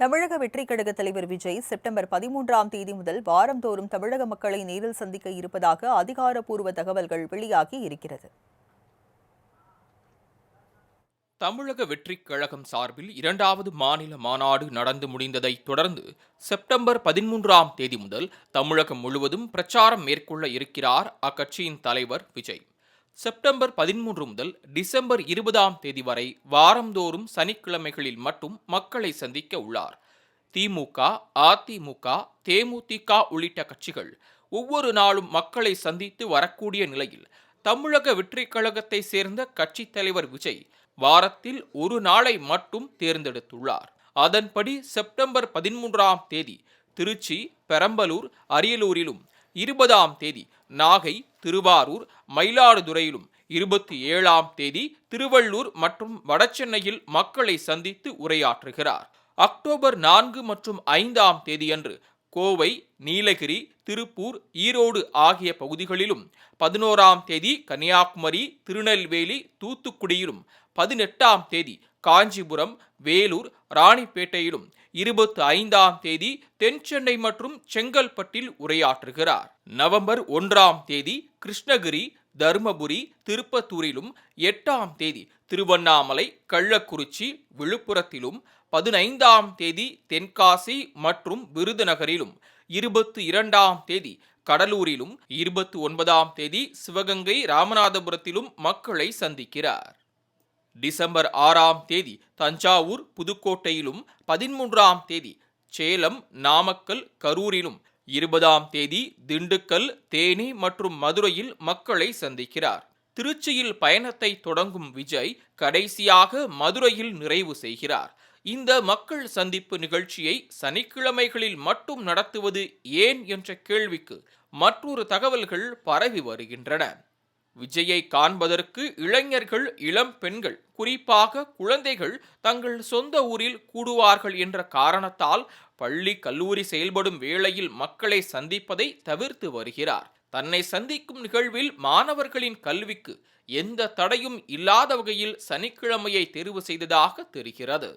தமிழக வெற்றி கழக தலைவர் விஜய் செப்டம்பர் பதிமூன்றாம் தேதி முதல் வாரந்தோறும் தமிழக மக்களை நேரில் சந்திக்க இருப்பதாக அதிகாரப்பூர்வ தகவல்கள் வெளியாகி இருக்கிறது. தமிழக வெற்றி கழகம் சார்பில் இரண்டாவது மாநில மாநாடு நடந்து முடிந்ததை தொடர்ந்து செப்டம்பர் பதிமூன்றாம் தேதி முதல் தமிழகம் முழுவதும் பிரச்சாரம் மேற்கொள்ள இருக்கிறார் அக்கட்சியின் தலைவர் விஜய். செப்டம்பர் பதிமூன்று முதல் டிசம்பர் இருபதாம் தேதி வரை வாரந்தோறும் சனிக்கிழமைகளில் மட்டும் மக்களை சந்திக்க உள்ளார். திமுக அதிமுக தேமுதிக உள்ளிட்ட கட்சிகள் ஒவ்வொரு நாளும் மக்களை சந்தித்து வரக்கூடிய நிலையில் தமிழக வெற்றிக் கழகத்தை சேர்ந்த கட்சித் தலைவர் விஜய் வாரத்தில் ஒரு நாளை மட்டும் தேர்ந்தெடுத்துள்ளார். அதன்படி செப்டம்பர் பதிமூன்றாம் தேதி திருச்சி பெரம்பலூர் அரியலூரிலும் இருபதாம் தேதி நாகை திருவாரூர் மயிலாடுதுறையிலும் இருபத்தி ஏழாம் தேதி திருவள்ளூர் மற்றும் வடசென்னையில் மக்களை சந்தித்து உரையாற்றுகிறார். அக்டோபர் நான்கு மற்றும் ஐந்தாம் தேதியன்று கோவை நீலகிரி திருப்பூர் ஈரோடு ஆகிய பகுதிகளிலும் பதினோராம் தேதி கன்னியாகுமரி திருநெல்வேலி தூத்துக்குடியிலும் பதினெட்டாம் தேதி காஞ்சிபுரம் வேலூர் ராணிப்பேட்டையிலும் இருபத்தி ஐந்தாம் தேதி தென்சென்னை மற்றும் செங்கல்பட்டில் உரையாற்றுகிறார். நவம்பர் ஒன்றாம் தேதி கிருஷ்ணகிரி தருமபுரி திருப்பத்தூரிலும் எட்டாம் தேதி திருவண்ணாமலை கள்ளக்குறிச்சி விழுப்புரத்திலும் பதினைந்தாம் தேதி தென்காசி மற்றும் விருதுநகரிலும் இருபத்தி இரண்டாம் தேதி கடலூரிலும் இருபத்தி ஒன்பதாம் தேதி சிவகங்கை ராமநாதபுரத்திலும் மக்களை சந்திக்கிறார். டிசம்பர் ஆறாம் தேதி தஞ்சாவூர் புதுக்கோட்டையிலும் பதிமூன்றாம் தேதி சேலம் நாமக்கல் கரூரிலும் இருபதாம் தேதி திண்டுக்கல் தேனி மற்றும் மதுரையில் மக்களை சந்திக்கிறார். திருச்சியில் பயணத்தை தொடங்கும் விஜய் கடைசியாக மதுரையில் நிறைவு செய்கிறார். இந்த மக்கள் சந்திப்பு நிகழ்ச்சியை சனிக்கிழமைகளில் மட்டும் நடத்துவது ஏன் என்ற கேள்விக்கு மற்றொரு தகவல்கள் பரவி வருகின்றன. விஜயை காண்பதற்கு இளைஞர்கள் இளம் பெண்கள் குறிப்பாக குழந்தைகள் தங்கள் சொந்த ஊரில் கூடுவார்கள் என்ற காரணத்தால் பள்ளி கல்லூரி செயல்படும் வேளையில் மக்களை சந்திப்பதை தவிர்த்து வருகிறார். தன்னை சந்திக்கும் நிகழ்வில் மாணவர்களின் கல்விக்கு எந்த தடையும் இல்லாத வகையில் சனிக்கிழமையை தெரிவு செய்ததாக தெரிகிறது.